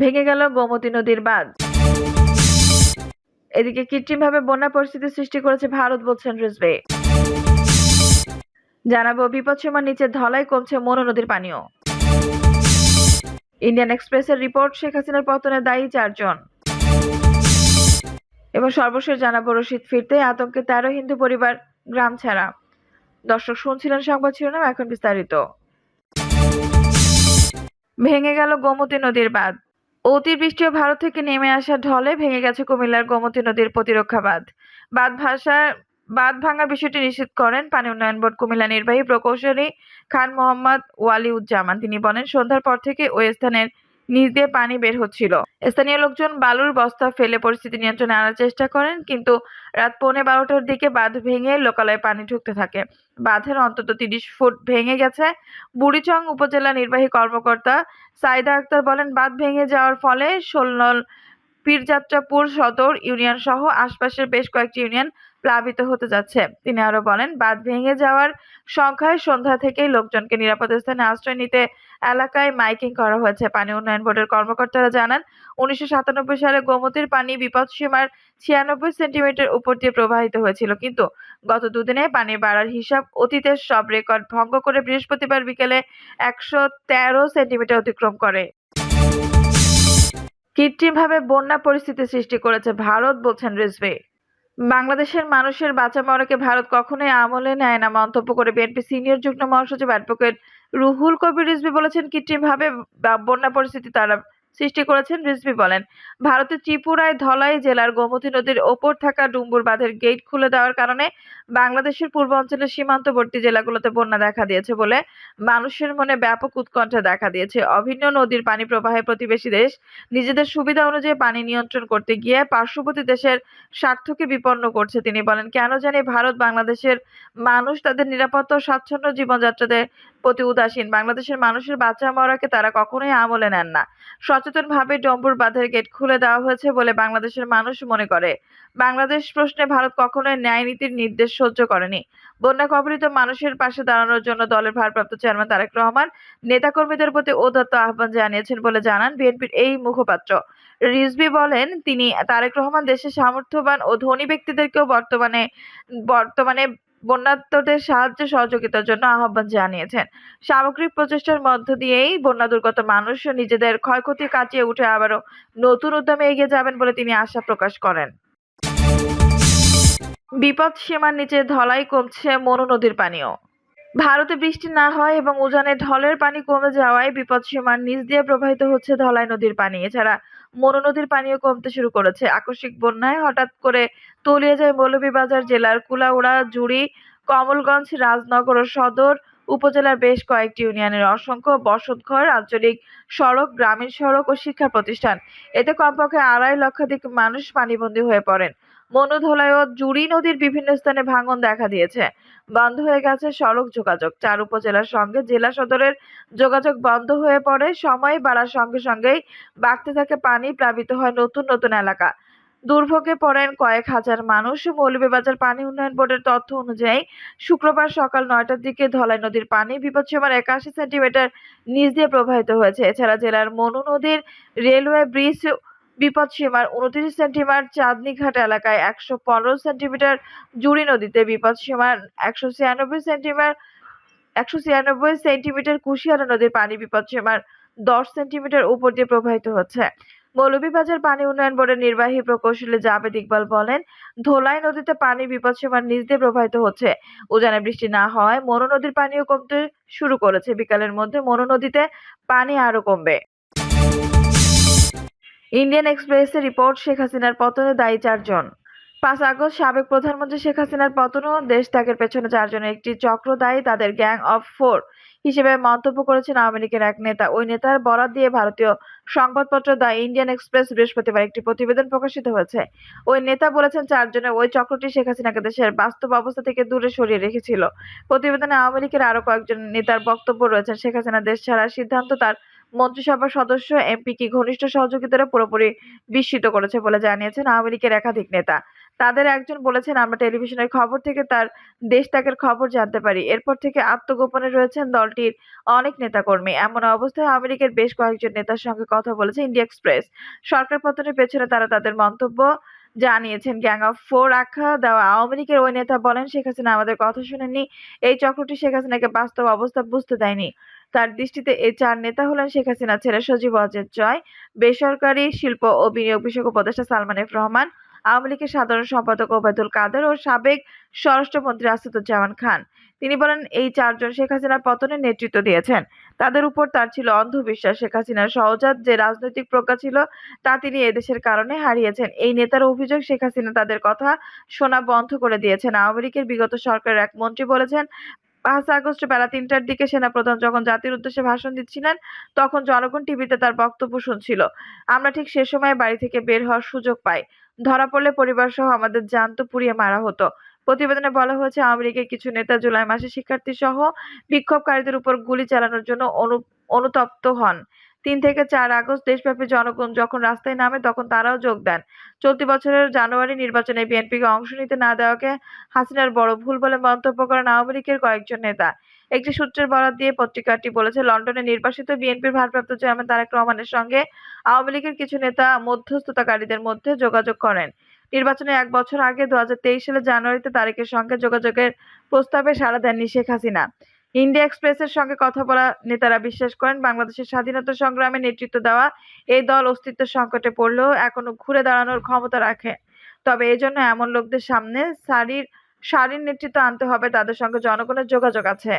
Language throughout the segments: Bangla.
ভেঙে গেল গোমতী নদীর বাঁধ। এদিকে কৃত্রিমভাবে বন্যা পরিস্থিতি সৃষ্টি করেছে ভারত, বলছেন রিজভে। জানাব বিপদসীমার নিচে ধলাই কমছে মনু নদীর পানীয়। ইন্ডিয়ান এক্সপ্রেসের রিপোর্ট, শেখ হাসিনার পতনে দায়ী চারজন। এবং সর্বশেষ জানাব, রশিদ ফিরতে আতঙ্কে তেরো হিন্দু পরিবার গ্রাম ছাড়া। দর্শক শুনছিলেন সংবাদ শিরোনাম, এখন বিস্তারিত। ভেঙে গেল গোমতী নদীর বাঁধ। অতিবৃষ্টি ও ভারত থেকে নেমে আসা ঢলে ভেঙে গেছে কুমিল্লার গোমতী নদীর প্রতিরক্ষা বাঁধ। বাঁধ ভাষার বাঁধ ভাঙার বিষয়টি নিশ্চিত করেন পানি উন্নয়ন বোর্ড কুমিল্লা নির্বাহী প্রকৌশলী খান মোহাম্মদ ওয়ালিউজ্জামান। তিনি বলেন, সন্ধ্যার পর থেকে ওই স্থানের নিচ দিয়ে পানি বের হচ্ছিল। স্থানীয় লোকজন বালুর বস্তা ফেলে পরিস্থিতি নিয়ন্ত্রণে আনার চেষ্টা করেন, কিন্তু রাত পৌনে বারোটার দিকে বাঁধ ভেঙে লোকালয়ে পানি ঢুকতে থাকে। বাঁধের অন্তত তিরিশ ফুট ভেঙে গেছে। বুড়িচং উপজেলা নির্বাহী কর্মকর্তা সাইদা আক্তার বলেন, বাঁধ ভেঙে যাওয়ার ফলে সোলনল পীরযাত্রাপুর সদর ইউনিয়ন সহ আশপাশের বেশ কয়েকটি ইউনিয়ন প্লাবিত হতে যাচ্ছে। তিনি আরও বলেন, বাঁধ ভেঙে যাওয়ার সংখ্যায় সন্ধ্যা থেকেই লোকজনকে নিরাপদ স্থানে আশ্রয় নিতে এলাকায় মাইকিং করা হয়েছে। পানি উন্নয়ন বোর্ডের কর্মকর্তারা জানান, উনিশশো সাতানব্বই সালে গোমতীর পানি বিপদসীমার ছিয়ানব্বই সেন্টিমিটার উপর দিয়ে প্রবাহিত হয়েছিল। কিন্তু গত দুদিনে পানি বাড়ার হিসাব অতীতের সব রেকর্ড ভঙ্গ করে বৃহস্পতিবার বিকেলে একশো তেরো সেন্টিমিটার অতিক্রম করে। কৃত্রিমভাবে বন্যা পরিস্থিতি সৃষ্টি করেছে ভারত, বলছেন রিজভি। বাংলাদেশের মানুষের বাঁচা মরাকে ভারত কখনোই আমলে নেয় না, মন্তব্য করে বিএনপি সিনিয়র যুগ্ম মহাসচিব অ্যাডভোকেট রুহুল কবির রিজভী বলেছেন কৃত্রিমভাবে বন্যা পরিস্থিতি তারা সৃষ্টি করেছেন রিজভি বলেন। ভারতের ত্রিপুরায় ধলাই জেলার গোমতী নদীর ওপর থাকা ডুম্বুর বাঁধের গেট খুলে দেওয়ার কারণে বাংলাদেশের পূর্ব অঞ্চলের সীমান্তবর্তী জেলাগুলোতে বন্যা দেখা দিয়েছে বলে মানুষের মনে ব্যাপক উৎকণ্ঠা দেখা দিয়েছে। অভিন্ন নদীর পানি প্রবাহে প্রতিবেশী দেশ নিজেদের সুবিধা অনুযায়ী পানি নিয়ন্ত্রণ করতে গিয়ে পার্শ্ববর্তী দেশের স্বার্থকে বিপন্ন করছে তিনি বলেন, কেন জানি ভারত বাংলাদেশের মানুষ তাদের নিরাপত্তা ও স্বাচ্ছন্দ্য জীবনযাত্রাদের প্রতি উদাসীন। বাংলাদেশের মানুষের বাচ্চা মরাকে তারা কখনোই আমলে নেন না। সচেতনভাবে ডম্বুর বাঁধের গেট খুলে দেওয়া হয়েছে বলে বাংলাদেশের মানুষ মনে করে। বাংলাদেশ প্রশ্নে ভারত কখনোই ন্যায় নীতির নির্দেশ সহ্য করেনি। বন্যা কবলিত মানুষের পাশে দাঁড়ানোর জন্য দলের ভারপ্রাপ্ত চেয়ারম্যান তারেক রহমান নেতাকর্মীদের প্রতি উদাত্ত আহ্বান জানিয়েছেন বলে জানান বিএনপির এই মুখপাত্র। রিজভি বলেন, তিনি তারেক রহমান দেশের সামর্থ্যবান ও ধনী ব্যক্তিদেরকেও বর্তমানে বর্তমানে বন্যার্তদের সাহায্য সহযোগিতার জন্য আহ্বান জানিয়েছেন। সামগ্রিক প্রচেষ্টার মধ্য দিয়েই বন্যা দুর্গত মানুষ নিজেদের ক্ষয়ক্ষতি কাটিয়ে উঠে আবারও নতুন উদ্যমে এগিয়ে যাবেন বলে তিনি আশা প্রকাশ করেন। বিপদ সীমার নিচে ধলাই কমছে মনু নদীর পানিও। ভারতে বৃষ্টি না হয় এবং উজানে ঢলের পানি কমে যাওয়ায় বিপদ সীমার নিচ দিয়ে প্রবাহিত হচ্ছে ধলাই নদীর পানি। এছাড়া মনু নদীর পানিও কমতে শুরু করেছে। আকস্মিক বন্যায় হঠাৎ করে তলিয়ে যায় মৌলভীবাজার জেলার কুলাউড়া, জুড়ি, কমলগঞ্জ, রাজনগর ও সদর উপজেলার বেশ কয়েকটি ইউনিয়নের অসংখ্য বসতঘর, আঞ্চলিক সড়ক, গ্রামীণ সড়ক ও শিক্ষা প্রতিষ্ঠান। এতে কমপক্ষে আড়াই লক্ষাধিক মানুষ পানিবন্দী হয়ে পড়েন। মনু ধলাই ও জুড়ি নদীর বিভিন্ন স্থানে ভাঙন দেখা দিয়েছে। বন্ধ হয়ে গেছে সড়ক যোগাযোগ। চার উপজেলার সঙ্গে জেলা সদরের যোগাযোগ বন্ধ হয়ে পড়ে। সময় বাড়ার সঙ্গে সঙ্গেই বাড়তে থাকে পানি, প্লাবিত হয় নতুন নতুন এলাকা। দুর্ভোগে পড়েন কয়েক হাজার মানুষ। মৌলভীবাজার পানি উন্নয়ন বোর্ডের তথ্য অনুযায়ী, শুক্রবার সকাল নয়টার দিকে ধলাই নদীর পানি বিপদসীমার একাশি সেন্টিমিটার নিচ দিয়ে প্রবাহিত হয়েছে। এছাড়া জেলার মনু নদীর রেলওয়ে ব্রিজ বিপদসীমার উনত্রিশ সেন্টিমিটার চাঁদনীঘাট এলাকায় একশো পনেরো সেন্টিমিটার জুড়ি নদীতে বিপদসীমার একশো ছিয়ানব্বই সেন্টিমিটার, একশো ছিয়ানব্বই সেন্টিমিটার কুশিয়ারা নদীর পানি বিপদসীমার দশ সেন্টিমিটার উপর দিয়ে প্রবাহিত হচ্ছে। মৌলভীবাজার পানি উন্নয়ন বোর্ডের নির্বাহী প্রকৌশলী জাবেদ ইকবাল বলেন, ধোলাই নদীতে পানি বিপদসীমার নিচ দিয়ে প্রবাহিত হচ্ছে। উজানে বৃষ্টি না হওয়ায় মনু নদীর পানিও কমতে শুরু করেছে। বিকালের মধ্যে মনো নদীতে পানি আরও কমবে। ইন্ডিয়ান এক্সপ্রেসের রিপোর্ট শেখ হাসিনার পতনে দায়ী চারজন। পাঁচ আগস্ট সাবেক প্রধানমন্ত্রী শেখ হাসিনার পতন ও দেশ ত্যাগের পেছনে চারজনের একটি চক্র দায়ী, তাদের গ্যাং অফ ফোর হিসেবে মন্তব্য করেছেন আওয়ামী লীগের এক নেতা। ওই নেতার বরাত দিয়ে ভারতীয় সংবাদপত্র দ্য ইন্ডিয়ান এক্সপ্রেস বৃহস্পতিবার একটি প্রতিবেদন প্রকাশিত হয়েছে। ওই নেতা বলেছেন, চারজনের ওই চক্রটি শেখ হাসিনাকে দেশের বাস্তব অবস্থা থেকে দূরে সরিয়ে রেখেছিল। প্রতিবেদনে আওয়ামী লীগের আরও কয়েকজন নেতার বক্তব্য রয়েছে শেখ হাসিনা দেশ ছাড়ার সিদ্ধান্ত তার মন্ত্রিসভার সদস্য, এমপিকে ঘনিষ্ঠ সহযোগিতারা পুরোপুরি বিস্মিত করেছে বলে জানিয়েছেন আওয়ামী লীগের একাধিক নেতা। তাদের একজন বলেছেন, আমরা টেলিভিশনের খবর থেকে তার দেশ ত্যাগের খবর জানতে পারি। এরপর থেকে আত্মগোপনে রয়েছেন দলটির অনেক নেতাকর্মী। এমন অবস্থায় আমেরিকার বেশ কয়েকজন নেতার সঙ্গে কথা বলেছে ইন্ডিয়া এক্সপ্রেস। সরকার পতনের পেছনে তারা তাদের মন্তব্য জানিয়েছেন। গ্যাং অফ ফোর আখ্যা দেওয়া আওয়ামী লীগের ওই নেতা বলেন, শেখ হাসিনা আমাদের কথা শুনেনি এই চক্রটি শেখ হাসিনাকে বাস্তব অবস্থা বুঝতে দেয়নি। তার দৃষ্টিতে এই চার নেতা হলেন শেখ হাসিনা, ছেলে সজীব অজের জয়, বেসরকারি শিল্প ও বিনিয়োগ বিষয়ক উপদেষ্টা সালমান এফ রহমান, আওয়ামী লীগের সাধারণ সম্পাদক ওবায়দুল কাদের ও সাবেক স্বরাষ্ট্রমন্ত্রী আসাদুজ্জামান খান। তিনি বলেন, এই চারজন শেখ হাসিনার পতনের নেতৃত্ব দিয়েছেন। তাদের উপর তার ছিল অন্ধবিশ্বাস। শেখ হাসিনার সহজাত যে রাজনৈতিক প্রজ্ঞা ছিল, তা তিনি এদেশের কারণে হারিয়েছেন। এই নেতার অভিযোগ শেখ হাসিনা তাদের কথা শোনা বন্ধ করে দিয়েছেন। আওয়ামী লীগের বিগত সরকারের এক মন্ত্রী বলেছেন পাঁচ আগস্ট বেলা তিনটার দিকে সেনাপ্রধান যখন জাতির উদ্দেশ্যে ভাষণ দিচ্ছিলেন, তখন জনগণ টিভিতে তার বক্তব্য শুনছিল। আমরা ঠিক সে সময় বাড়ি থেকে বের হওয়ার সুযোগ পাই। ধরা পড়লে পরিবার সহ আমাদের জ্যান্ত পুড়িয়ে মারা হতো। প্রতিবেদনে বলা হয়েছে আমেরিকায় কিছু নেতা জুলাই মাসে শিক্ষার্থী সহ বিক্ষোভকারীদের উপর গুলি চালানোর জন্য অনু, অনুতপ্ত হন। তিন থেকে চার আগস্ট দেশব্যাপী জনগণ যখন রাস্তায় নামে, তখন তারাও যোগ দেন। চলতি বছরের জানুয়ারি নির্বাচনে বিএনপিকে অংশ নিতে না দেওয়াকে হাসিনার বড় ভুল বলে মন্তব্য করেন আওয়ামী লীগের কয়েকজন নেতা। একটি সূত্রের বরাত দিয়ে পত্রিকাটি বলেছে, লন্ডনে নির্বাসিত বিএনপির ভারপ্রাপ্ত চেয়ারম্যান তারেক রহমানের সঙ্গে আওয়ামী লীগের কিছু নেতা মধ্যস্থতাকারীদের মধ্যে যোগাযোগ করেন। নির্বাচনের এক বছর আগে দু সালের জানুয়ারিতে তারেকের সঙ্গে যোগাযোগের প্রস্তাবে সাড়া দেননি শেখ হাসিনা। ইন্ডিয়া এক্সপ্রেসের সঙ্গে কথা বলা নেতারা বিশ্বাস করেন, বাংলাদেশের স্বাধীনতা সংগ্রামে নেতৃত্ব দেওয়া এই দল অস্তিত্ব সংকটে পড়লেও এখনও ঘুরে দাঁড়ানোর ক্ষমতা রাখে। তবে এজন্য এমন লোকদের সামনে সারির সারির নেতৃত্ব আনতে হবে, তাদের সঙ্গে জনগণের যোগাযোগ আছে।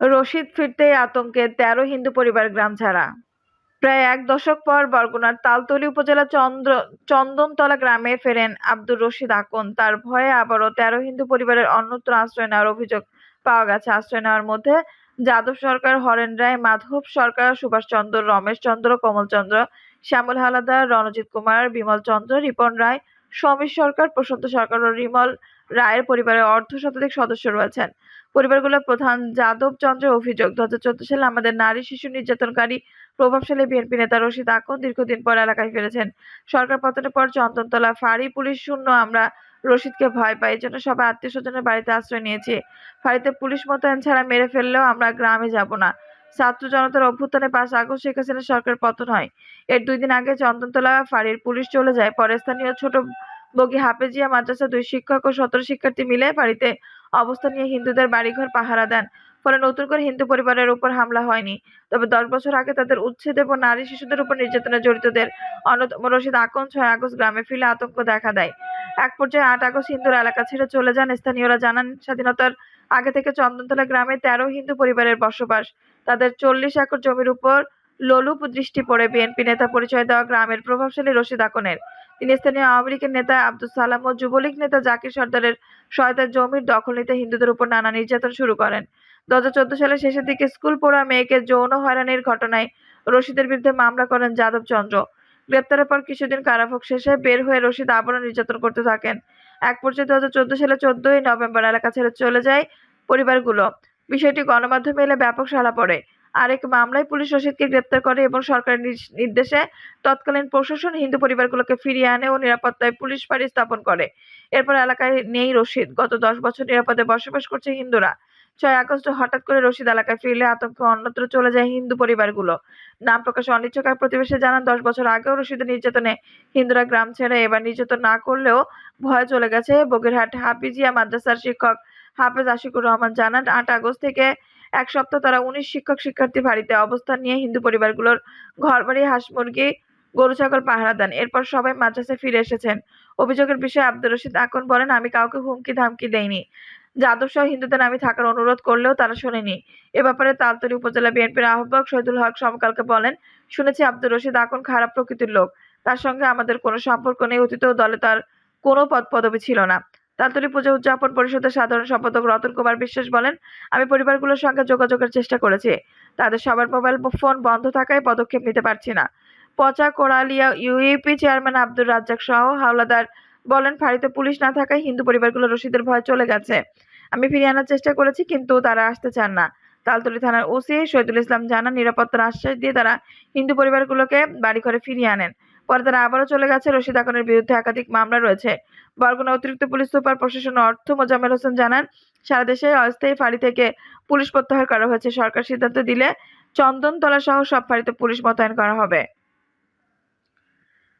রশিদ ফিরতেই আতঙ্কে তেরো হিন্দু পরিবার গ্রাম ছাড়া। প্রায় এক দশক পর বরগুনার তালতলী উপজেলা চন্দ্র, চন্দনতলা গ্রামে ফেরেন আব্দুর রশিদ আকন। তার ভয়ে আবারও তেরো হিন্দু পরিবারের অন্যত্র আশ্রয় নেওয়ার অভিযোগ পাওয়া গেছে। আশ্রয় নেওয়ার মধ্যে যাদব সরকার, হরেন রায়, মাধব সরকার, সুভাষচন্দ্র, রমেশ চন্দ্র, কমল চন্দ্র, শ্যামল হালাদার, রণজিৎ কুমার, বিমল চন্দ্র, রিপন রায়, সমীর সরকার, প্রশান্ত সরকার ও রিমল রায়ের পরিবারের অর্ধ শতাধিক সদস্য রয়েছেন। পরিবারগুলোর প্রধান যাদব চন্দ্রের অভিযোগ, দু হাজার চোদ্দ সালে আমাদের নারী শিশু নির্যাতনকারী প্রভাবশালী বিএনপি নেতা রশিদ আকন দীর্ঘদিন পর এলাকায় ফিরেছেন। সরকার পতনের পর চন্দনতলা ফাঁড়ি পুলিশ শূন্য, আমরা রশিদকে ভয় পাই এই জন্য সবাই আত্মীয় স্বজনের বাড়িতে আশ্রয় নিয়েছি। ফাঁড়িতে পুলিশ মোতায়েন ছাড়া মেরে ফেললেও আমরা গ্রামে যাব না। ছাত্র জনতার অভ্যুত্থানে পাঁচ আগস্ট শেখ হাসিনার সরকার পতন হয়। এর দুই দিন আগে চন্দনতলা ফাঁড়ির পুলিশ চলে যায়। পরে স্থানীয় ছোট বগি হাফেজিয়া মাদ্রাসা দুই শিক্ষক ও সতেরো শিক্ষার্থী মিলে বাড়িতে অবস্থান নিয়ে হিন্দুদের বাড়িঘর পাহারা দেন। ফলে নতুন করে হিন্দু পরিবারের উপর হামলা হয়নি। তবে দশ বছর আগে তাদের উচ্ছেদ এবং নারী শিশুদের উপর নির্যাতনে জড়িতদের অন্যতম রশিদ আকন ছয় আগস্ট গ্রামে ফিরে আতঙ্ক দেখা দেয়। এক পর্যায়ে আট আগস্ট হিন্দুরা এলাকা ছেড়ে চলে যান স্থানীয়রা, জানান স্বাধীনতার আগে থেকে চন্দনতলা গ্রামে তেরো হিন্দু পরিবারের বসবাস। তাদের চল্লিশ একর জমির উপর লোলুপ দৃষ্টি পড়ে বিএনপি নেতা পরিচয় দেওয়া গ্রামের প্রভাবশালী রশিদ আকনের। তিনি স্থানীয় আওয়ামী লীগের নেতা আব্দুল সালাম ও যুবলীগ নেতা জাকির সর্দারের সহায়তায় জমির দখল নিতে হিন্দুদের উপর নানা নির্যাতন শুরু করেন। দু হাজার চোদ্দ সালের শেষের দিকে স্কুল পড়া মেয়েকে যৌন হয়রানির ঘটনায় রশিদের বিরুদ্ধে মামলা করেন যাদব চন্দ্র। গ্রেপ্তারের পর কিছুদিন কারাভোগ শেষে বের হয়ে রশিদ আবারও নির্যাতন করতে থাকেন। এক পর্যায়ে দু হাজার চোদ্দ সালে চোদ্দই নভেম্বর এলাকা ছেড়ে চলে যায় পরিবারগুলো। বিষয়টি গণমাধ্যমে এলে ব্যাপক সাড়া পড়ে। আরেক মামলায় পুলিশ রশিদকে গ্রেপ্তার করে এবং সরকারের নির্দেশে তৎকালীন প্রশাসন হিন্দু পরিবারগুলোকে ফিরিয়ে আনে ও নিরাপত্তায় পুলিশ ফাঁড়ি স্থাপন করে। এরপর এলাকায় নেই রশিদ। গত দশ বছর নিরাপদে বসবাস করছে হিন্দুরা। ছয় আগস্ট হঠাৎ করে রশিদ এলাকায় ফিরলে আতঙ্কে অন্যত্র চলে যায় হিন্দু পরিবারগুলো। নাম প্রকাশে অনিচ্ছুক এক প্রতিবেশী জানান, দশ বছর আগেও রশিদের নির্যাতনে হিন্দুরা গ্রাম ছেড়ে এবার নির্যাতন না করলেও ভয় চলে গেছে বগিরহাট হাফিজিয়া মাদ্রাসার শিক্ষক হাফেজ আশিকুর রহমান জানান, আট আগস্ট থেকে এক সপ্তাহ তারা উনিশ শিক্ষক শিক্ষার্থী বাড়িতে অবস্থান নিয়ে হিন্দু পরিবারগুলোর ঘরবাড়ি, হাঁস মুরগি, গরু, ছাগল পাহারা দেন। এরপর সবাই মাদ্রাসায় ফিরে এসেছেন। অভিযোগের বিষয়ে আব্দুর রশিদ আকন বলেন, আমি কাউকে হুমকি, ধামকি দেইনি। যাদব সহ হিন্দুদের আমি থাকার অনুরোধ করলেও তারা শোনেনি। এ ব্যাপারে তালতলী উপজেলা বিএনপির আহ্বায়ক শহীদুল হক সমকালকে বলেন, শুনেছি আব্দুর রশিদ আকন খারাপ প্রকৃতির লোক। তার সঙ্গে আমাদের কোনো সম্পর্ক নেই অতীতেও দলে তার কোনো পদ পদবি ছিল না। তালতলী পূজা উদযাপন পরিষদের সাধারণ সম্পাদক রতন কুমার বিশ্বাস বলেন, আমি পরিবারগুলোর সঙ্গে যোগাযোগের চেষ্টা করেছি। তাদের সবার মোবাইল ফোন বন্ধ থাকায় পদক্ষেপ নিতে পারছি না। পচা কোড়ালিয়া ইউএপি চেয়ারম্যান আব্দুর রাজ্জাক সহ হাওলাদার বলেন, ফাঁড়িতে পুলিশ না থাকায় হিন্দু পরিবারগুলো রশিদের ভয় চলে গেছে। আমি ফিরিয়ে আনার চেষ্টা করেছি, কিন্তু তারা আসতে চান না। তালতলী থানার ওসি শহীদুল ইসলাম জানান, নিরাপত্তার আশ্বাস দিয়ে তারা হিন্দু পরিবারগুলোকে বাড়ি বাড়িঘরে ফিরিয়ে আনেন। পরে তারা আবারও চলে গেছে, রশিদ আকনের বিরুদ্ধে একাধিক মামলা রয়েছে। বরগুনা অতিরিক্ত পুলিশ সুপার প্রশাসন অর্থ মোজাম্মেল হোসেন জানান, সারা দেশে অস্থায়ী ফাঁড়ি থেকে পুলিশ প্রত্যাহার করা হয়েছে। সরকার সিদ্ধান্ত দিলে চন্দনতলা সহ সব ফাঁড়িতে পুলিশ মোতায়েন করা হবে।